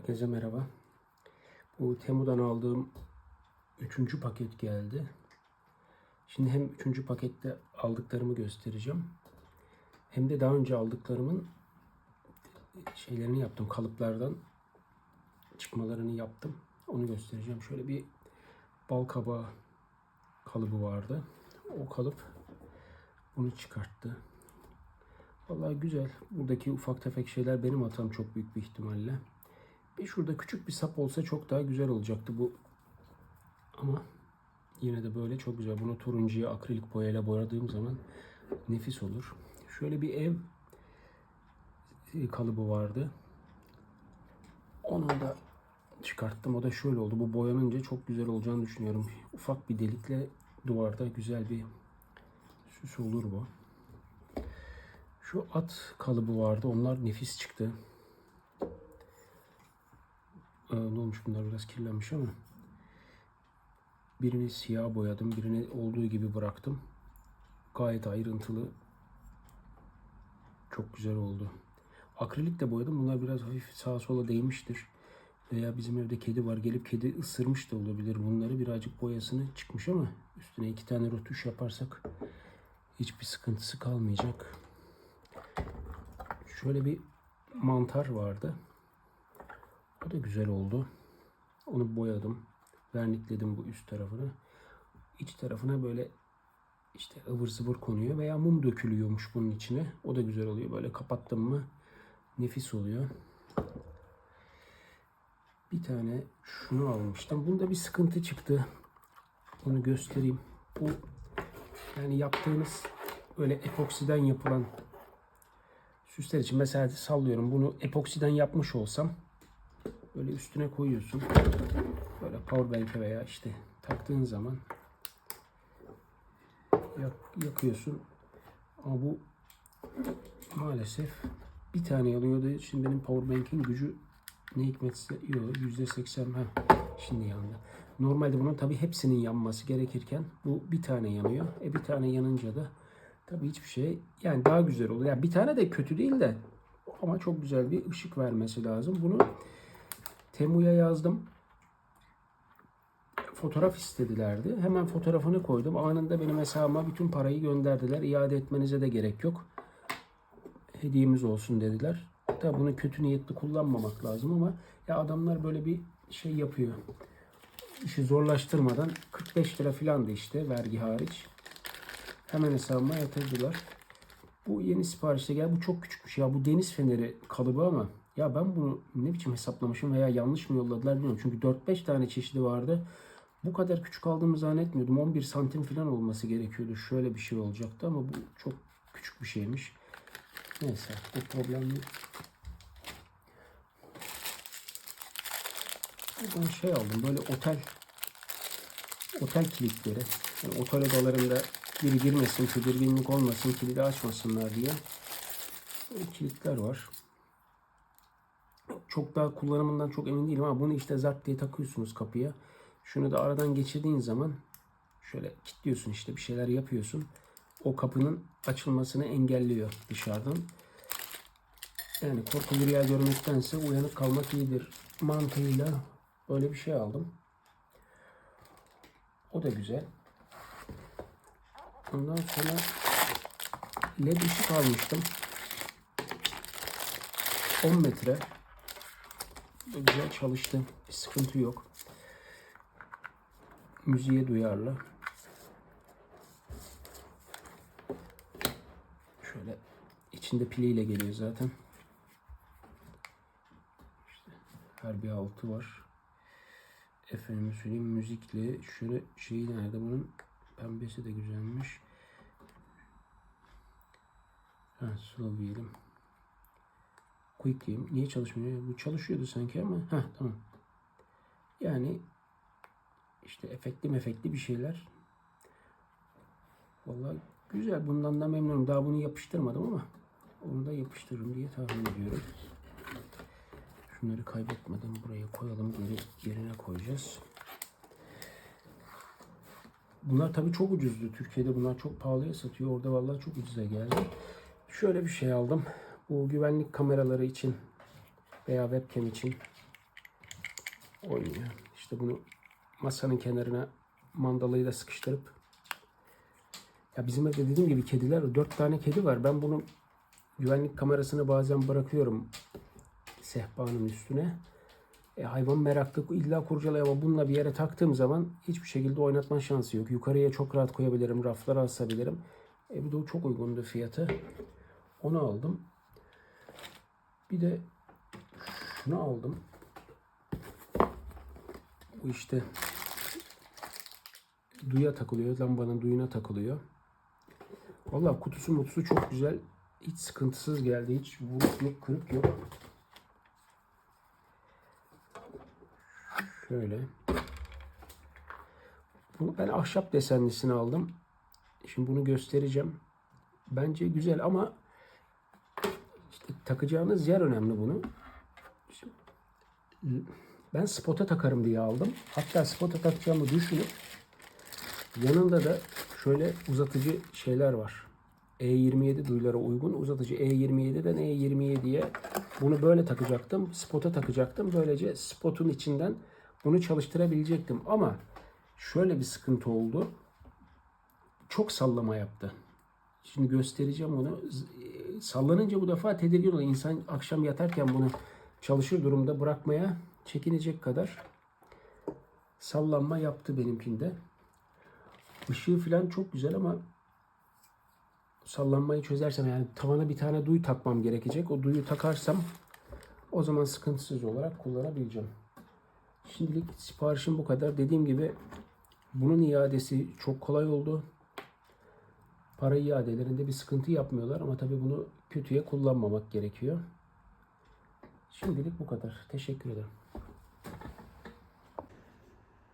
Herkese merhaba. Bu Temu'dan aldığım üçüncü paket geldi. Şimdi hem üçüncü pakette aldıklarımı göstereceğim. Hem de daha önce aldıklarımın şeylerini yaptım. Kalıplardan çıkmalarını yaptım. Onu göstereceğim. Şöyle bir bal kabağı kalıbı vardı. O kalıp bunu çıkarttı. Vallahi güzel. Buradaki ufak tefek şeyler benim hatam çok büyük bir ihtimalle. Şurada küçük bir sap olsa çok daha güzel olacaktı bu. Ama yine de böyle çok güzel. Bunu turuncuya akrilik boyayla boyadığım zaman nefis olur. Şöyle bir ev e, kalıbı vardı. Onu da çıkarttım. O da şöyle oldu. Bu boyanınca çok güzel olacağını düşünüyorum. Ufak bir delikle duvarda güzel bir süs olur bu. Şu at kalıbı vardı. Onlar nefis çıktı. Ee, ne olmuş bunlar biraz kirlenmiş ama. Birini siyah boyadım. Birini olduğu gibi bıraktım. Gayet ayrıntılı. Çok güzel oldu. Akrilik de boyadım. Bunlar biraz hafif sağa sola değmiştir. Veya bizim evde kedi var. Gelip kedi ısırmış da olabilir. Bunları birazcık boyasını çıkmış ama üstüne iki tane rotuş yaparsak hiçbir sıkıntısı kalmayacak. Şöyle bir mantar vardı. O da güzel oldu. Onu boyadım. Vernikledim bu üst tarafını. İç tarafına böyle işte ıvır zıvır konuyor veya mum dökülüyormuş bunun içine. O da güzel oluyor. Böyle kapattım mı nefis oluyor. Bir tane şunu almıştım. Bunda bir sıkıntı çıktı. Onu göstereyim. Bu yani yaptığınız böyle epoksiden yapılan süsler için mesela sallıyorum bunu epoksiden yapmış olsam böyle üstüne koyuyorsun. Böyle powerbank'e veya işte taktığın zaman yak- yakıyorsun. Ama bu maalesef bir tane yanıyordu. Şimdi benim powerbank'in gücü ne hikmetse yok yüzde seksen ha şimdi yandı. Normalde bunun tabi hepsinin yanması gerekirken bu bir tane yanıyor. E bir tane yanınca da tabi hiçbir şey yani daha güzel olur. Yani bir tane de kötü değil de ama çok güzel bir ışık vermesi lazım. Bunu Temu'ya yazdım. Fotoğraf istedilerdi. Hemen fotoğrafını koydum. Anında benim hesabıma bütün parayı gönderdiler. İade etmenize de gerek yok. Hediyemiz olsun dediler. Tabi bunu kötü niyetli kullanmamak lazım ama ya adamlar böyle bir şey yapıyor. İşi zorlaştırmadan 45 lira filandı işte vergi hariç. Hemen hesabıma yatırdılar. Bu yeni siparişte gel bu çok küçükmüş ya bu deniz feneri kalıbı ama ya ben bunu ne biçim hesaplamışım veya yanlış mı yolladılar bilmiyorum. Çünkü 4-5 tane çeşidi vardı. Bu kadar küçük aldığımı zannetmiyordum. 11 santim falan olması gerekiyordu. Şöyle bir şey olacaktı ama bu çok küçük bir şeymiş. Neyse bu problem yok. Buradan şey aldım böyle otel otel kilitleri. Yani otel odalarında biri girmesin, tedirginlik olmasın, kilidi açmasınlar diye. Böyle kilitler var. Çok daha kullanımından çok emin değilim ama bunu işte zart diye takıyorsunuz kapıya. Şunu da aradan geçirdiğin zaman şöyle kilitliyorsun işte bir şeyler yapıyorsun. O kapının açılmasını engelliyor dışarıdan. Yani korkulu rüya görmektense uyanık kalmak iyidir mantığıyla böyle bir şey aldım. O da güzel. Ondan sonra led ışık almıştım. 10 metre. Güzel çalıştı. Bir sıkıntı yok. Müziğe duyarlı. Şöyle içinde piliyle geliyor zaten. İşte her bir altı var. Efendim söyleyeyim müzikli. Şöyle şey nerede bunun pembesi de güzelmiş. Ha slow diyelim. Quick diyeyim. Niye çalışmıyor? Bu çalışıyordu sanki ama. Ha tamam. Yani işte efektli mefekli bir şeyler. Vallahi güzel. Bundan da memnunum. Daha bunu yapıştırmadım ama onu da yapıştırırım diye tahmin ediyorum. Şunları kaybetmeden buraya koyalım. Geri yerine koyacağız. Bunlar tabii çok ucuzdu. Türkiye'de bunlar çok pahalıya satıyor. Orada vallahi çok ucuza geldi. Şöyle bir şey aldım. Bu güvenlik kameraları için veya webcam için oynuyor. İşte bunu masanın kenarına mandalayı da sıkıştırıp ya bizim evde dediğim gibi kediler dört tane kedi var. Ben bunu güvenlik kamerasını bazen bırakıyorum sehpanın üstüne. E, hayvan meraklı illa kurcalıyor ama bununla bir yere taktığım zaman hiçbir şekilde oynatma şansı yok. Yukarıya çok rahat koyabilirim, raflara asabilirim. E, bir de çok uygundu fiyatı. Onu aldım. Bir de şunu aldım. Bu işte duya takılıyor. Lambanın duyuna takılıyor. Valla kutusu mutusu çok güzel. Hiç sıkıntısız geldi. Hiç vuruk yok, kırık yok. Şöyle. Bunu ben ahşap desenlisini aldım. Şimdi bunu göstereceğim. Bence güzel ama takacağınız yer önemli bunu. Ben spota takarım diye aldım. Hatta spota takacağımı düşünüp yanında da şöyle uzatıcı şeyler var. E27 duyulara uygun uzatıcı E27'den E27'ye bunu böyle takacaktım. Spota takacaktım. Böylece spotun içinden bunu çalıştırabilecektim. Ama şöyle bir sıkıntı oldu. Çok sallama yaptı. Şimdi göstereceğim onu. Z- Sallanınca bu defa tedirgin oluyor. İnsan akşam yatarken bunu çalışır durumda bırakmaya çekinecek kadar sallanma yaptı benimkinde. Işığı falan çok güzel ama sallanmayı çözersem yani tavana bir tane duy takmam gerekecek. O duyu takarsam o zaman sıkıntısız olarak kullanabileceğim. Şimdilik siparişim bu kadar. Dediğim gibi bunun iadesi çok kolay oldu. Para iadelerinde bir sıkıntı yapmıyorlar ama tabii bunu kötüye kullanmamak gerekiyor. Şimdilik bu kadar. Teşekkür ederim.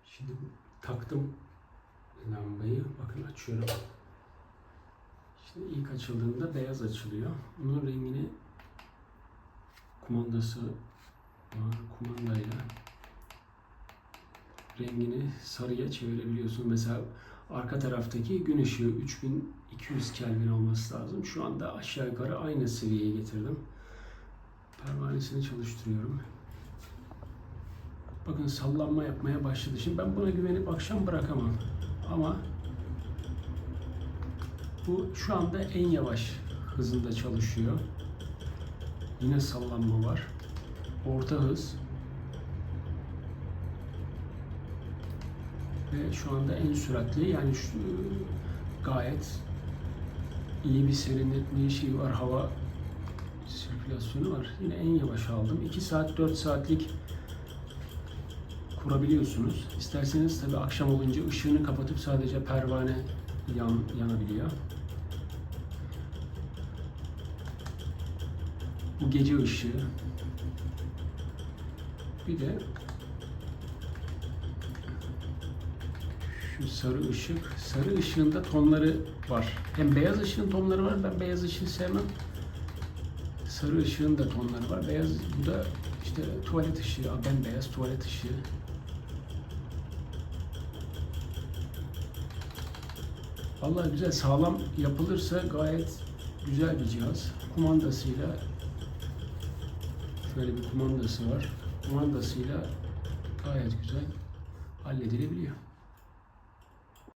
Şimdi taktım lambayı. Bakın açıyorum. Şimdi ilk açıldığında beyaz açılıyor. Bunun rengini kumandası var. Kumandayla rengini sarıya çevirebiliyorsun. Mesela arka taraftaki gün ışığı 3200 Kelvin olması lazım. Şu anda aşağı yukarı aynı seviyeye getirdim. Pervanesini çalıştırıyorum. Bakın sallanma yapmaya başladı. Şimdi ben buna güvenip akşam bırakamam. Ama bu şu anda en yavaş hızında çalışıyor. Yine sallanma var. Orta hız. Ve şu anda en süratli yani şu, gayet iyi bir serinletme şeyi var. Hava sirkülasyonu var. Yine en yavaş aldım. 2 saat 4 saatlik kurabiliyorsunuz. İsterseniz tabi akşam olunca ışığını kapatıp sadece pervane yan, yanabiliyor. Bu gece ışığı. Bir de şu sarı ışık. Sarı ışığında tonları var. Hem beyaz ışığın tonları var. Ben beyaz ışığı sevmem. Sarı ışığın da tonları var. Beyaz bu da işte tuvalet ışığı. Ben beyaz tuvalet ışığı. Vallahi güzel sağlam yapılırsa gayet güzel bir cihaz. Kumandasıyla şöyle bir kumandası var. Kumandasıyla gayet güzel halledilebiliyor.